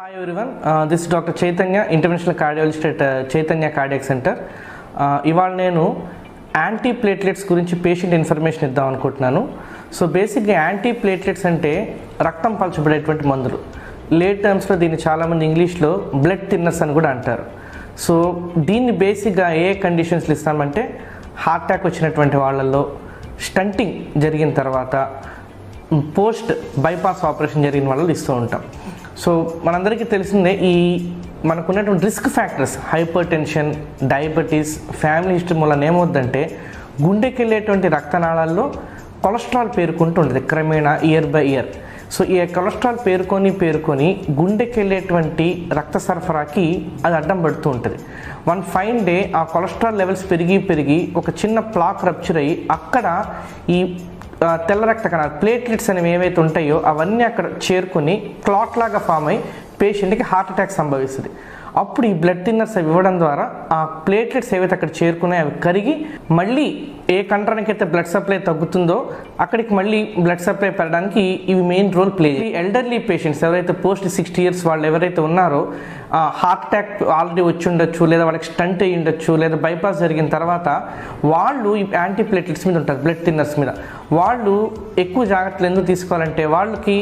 Hi everyone this doctor Chaitanya international cardiologist at Chaitanya cardiac centre ఇవాళ నేను anti platelets గురించి patient information ఇద్దాం అనుకుంటున్నాను. సో బేసిక్గా యాంటీ ప్లేట్లెట్స్ అంటే రక్తం పలచబడేటువంటి మందులు. లేట్ టర్మ్స్లో దీన్ని చాలామంది ఇంగ్లీష్లో బ్లడ్ థిన్నర్స్ అని కూడా అంటారు. సో దీన్ని బేసిక్గా ఏ కండిషన్స్లో ఇస్తామంటే హార్ట్ అటాక్ వచ్చినటువంటి వాళ్ళల్లో స్టంటింగ్ జరిగిన తర్వాత పోస్ట్ బైపాస్ ఆపరేషన్ జరిగిన వాళ్ళు ఇస్తూ ఉంటాం. సో మనందరికీ తెలిసిందే ఈ మనకున్నటువంటి risk factors hypertension diabetes family history వల్ల ఏమవుద్దంటే గుండెకి వెళ్ళేటువంటి రక్తనాళాల్లో కొలెస్ట్రాల్ పేరుకుంటూ ఉంటుంది క్రమేణా ఇయర్ బై ఇయర్ సో ఈ కొలెస్ట్రాల్ పేరుకొని పేరుకొని గుండెకి వెళ్ళేటువంటి రక్త సరఫరాకి అది అడ్డం పడుతూ ఉంటుంది. వన్ ఫైన్ డే ఆ కొలెస్ట్రాల్ లెవెల్స్ పెరిగి పెరిగి ఒక చిన్న ప్లాక్ రప్చర్ అయ్యి అక్కడ ఈ తెల్ల రక్త కణాలు ప్లేట్లెట్స్ అనేవి ఏవైతే ఉంటాయో అవన్నీ అక్కడ చేరుకుని క్లాట్ లాగా ఫామ్ అయ్యి పేషెంట్కి హార్ట్ అటాక్ సంభవిస్తుంది. అప్పుడు ఈ బ్లడ్ థిన్నర్స్ అవి ఇవ్వడం ద్వారా ఆ ప్లేట్లెట్స్ ఏవైతే అక్కడ చేరుకున్నాయో అవి కరిగి మళ్ళీ ఏ కంట్రానికి అయితే బ్లడ్ సప్లై తగ్గుతుందో అక్కడికి మళ్ళీ బ్లడ్ సప్లై పెరగడానికి ఇవి మెయిన్ రోల్ ప్లే ఈ ఎల్డర్లీ పేషెంట్స్ ఎవరైతే పోస్ట్ సిక్స్టీ ఇయర్స్ వాళ్ళు ఎవరైతే ఉన్నారో హార్ట్ అటాక్ ఆల్రెడీ వచ్చి ఉండొచ్చు లేదా వాళ్ళకి స్టంట్ అయ్యి ఉండొచ్చు లేదా బైపాస్ జరిగిన తర్వాత వాళ్ళు ఈ యాంటీప్లేట్లెట్స్ మీద ఉంటారు బ్లడ్ థిన్నర్స్ మీద. వాళ్ళు ఎక్కువ జాగ్రత్తలు ఎందుకు తీసుకోవాలంటే వాళ్ళకి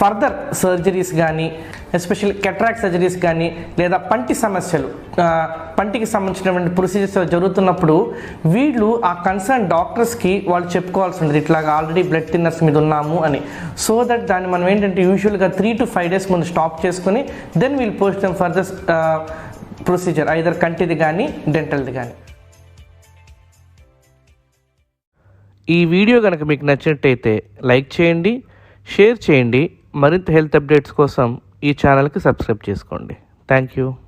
ఫర్దర్ సర్జరీస్ కానీ ఎస్పెషల్లీ కెట్రాక్ సర్జరీస్ కానీ లేదా పంటి సమస్యలు పంటికి సంబంధించినటువంటి ప్రొసీజర్స్ జరుగుతున్నప్పుడు వీళ్ళు ఆ కన్సర్న్ డాక్టర్స్కి వాళ్ళు చెప్పుకోవాల్సి ఉంటుంది ఇట్లాగా ఆల్రెడీ బ్లడ్ థిన్నర్స్ మీద ఉన్నాము అని. సో దట్ దాన్ని మనం ఏంటంటే యూజువల్గా త్రీ టు ఫైవ్ డేస్ ముందు స్టాప్ చేసుకుని then we'll post them for this procedure either కంటిది కానీ డెంటల్ది కానీ ఈ వీడియో కనుక మీకు నచ్చినట్టయితే లైక్ చేయండి షేర్ చేయండి. మరింత హెల్త్ అప్డేట్స్ కోసం ఈ ఛానల్కి సబ్స్క్రైబ్ చేసుకోండి. Thank you.